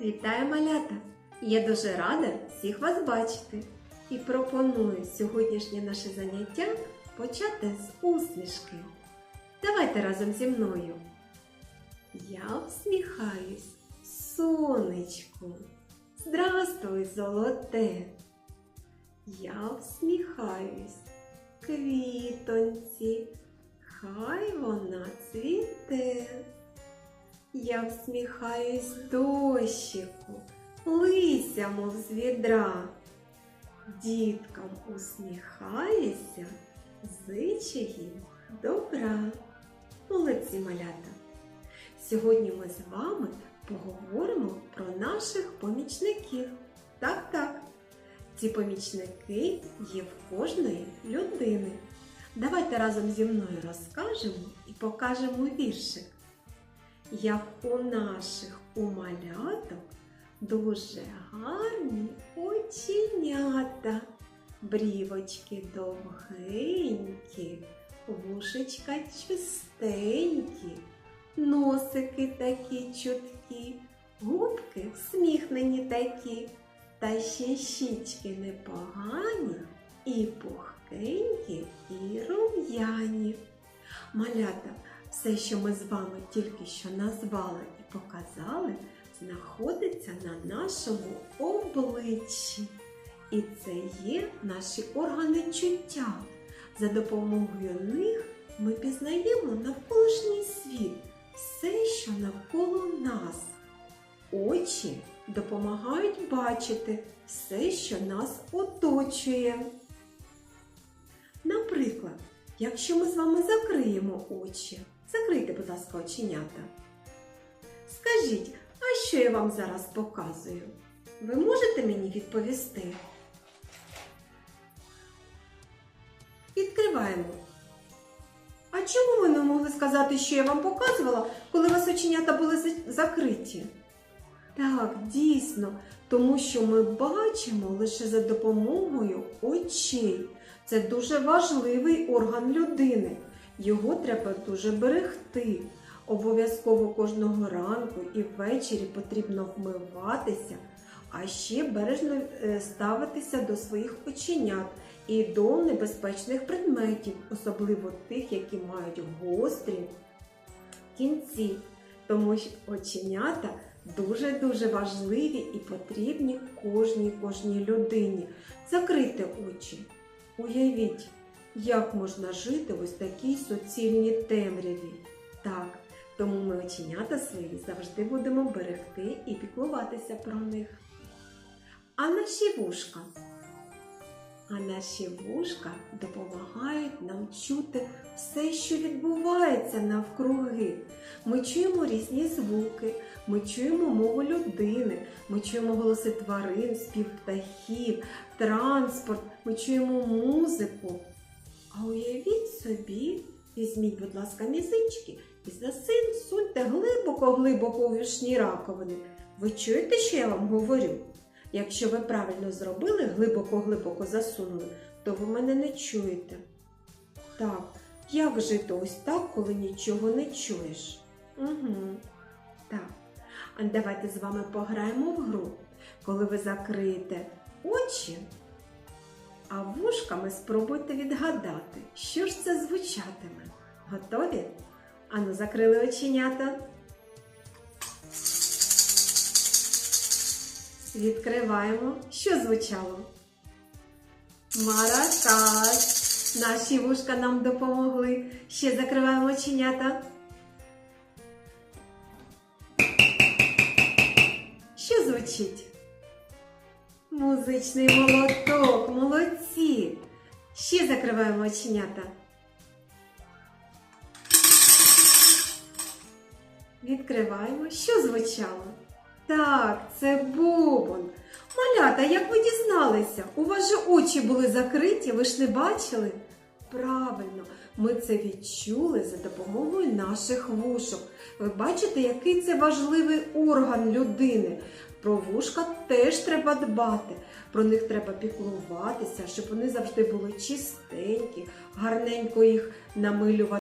Вітаю малята! Я дуже рада всіх вас бачити і пропоную сьогоднішнє наше заняття почати з усмішки. Давайте разом зі мною. Я всміхаюсь сонечку. Здравствуй, золоте. Я всміхаюсь квітоньці. Хай вона цвіте. Я всміхаюсь дощику, лися, мов з відра. Діткам усміхаюся, зичу їм добра. Молодці малята! Сьогодні ми з вами поговоримо про наших помічників. Так, так. Ці помічники є в кожної людини. Давайте разом зі мною розкажемо і покажемо віршик як у наших у маляток дуже гарні оченята, брівочки довгенькі, вушечка чистенькі, носики такі чуткі, губки всміхнені такі, та ще щічки непогані, і пухкенькі, і рум'яні. Малята, все, що ми з вами тільки що назвали і показали, знаходиться на нашому обличчі. І це є наші органи чуття. За допомогою них ми пізнаємо навколишній світ, все, що навколо нас. Очі допомагають бачити все, що нас оточує. Наприклад, якщо ми з вами закриємо очі, закрийте, будь ласка, оченята. Скажіть, а що я вам зараз показую? Ви можете мені відповісти? Відкриваємо. А чому ви не могли сказати, що я вам показувала, коли у вас оченята були закриті? Так, дійсно, тому що ми бачимо лише за допомогою очей. Це дуже важливий орган людини. Його треба дуже берегти. Обов'язково кожного ранку і ввечері потрібно вмиватися, а ще бережно е, ставитися до своїх оченят і до небезпечних предметів, особливо тих, які мають гострі кінці. Тому що оченята дуже-дуже важливі і потрібні кожній кожній людині. Закрийте очі. Уявіть, як можна жити в ось такій суцільній темряві. Так, тому ми оченята свої завжди будемо берегти і піклуватися про них. А наші вушка. А наші вушка допомагають нам чути все, що відбувається навкруги. Ми чуємо різні звуки, ми чуємо мову людини, ми чуємо голоси тварин, спів птахів, транспорт, ми чуємо музику. А уявіть собі, візьміть, будь ласка, мізинчики і засуньте глибоко-глибоко у вішні раковини. Ви чуєте, що я вам говорю? Якщо ви правильно зробили, глибоко-глибоко засунули, то ви мене не чуєте. Так, як жити ось так, коли нічого не чуєш? Угу. Так. А давайте з вами пограємо в гру. Коли ви закриєте очі, а вушками спробуйте відгадати, що ж це звучатиме. Готові? Ану, закрили оченята. Відкриваємо. Що звучало? Маракас. Наші вушка нам допомогли. Ще закриваємо оченята. Що звучить? Музичний молоток. Молодці. Ще закриваємо оченята. Відкриваємо. Що звучало? Так, це бубон. Малята, як ви дізналися? У вас же очі були закриті, ви ж не бачили? Правильно, ми це відчули за допомогою наших вушок. Ви бачите, який це важливий орган людини. Про вушка теж треба дбати. Про них треба піклуватися, щоб вони завжди були чистенькі, гарненько їх намилювати.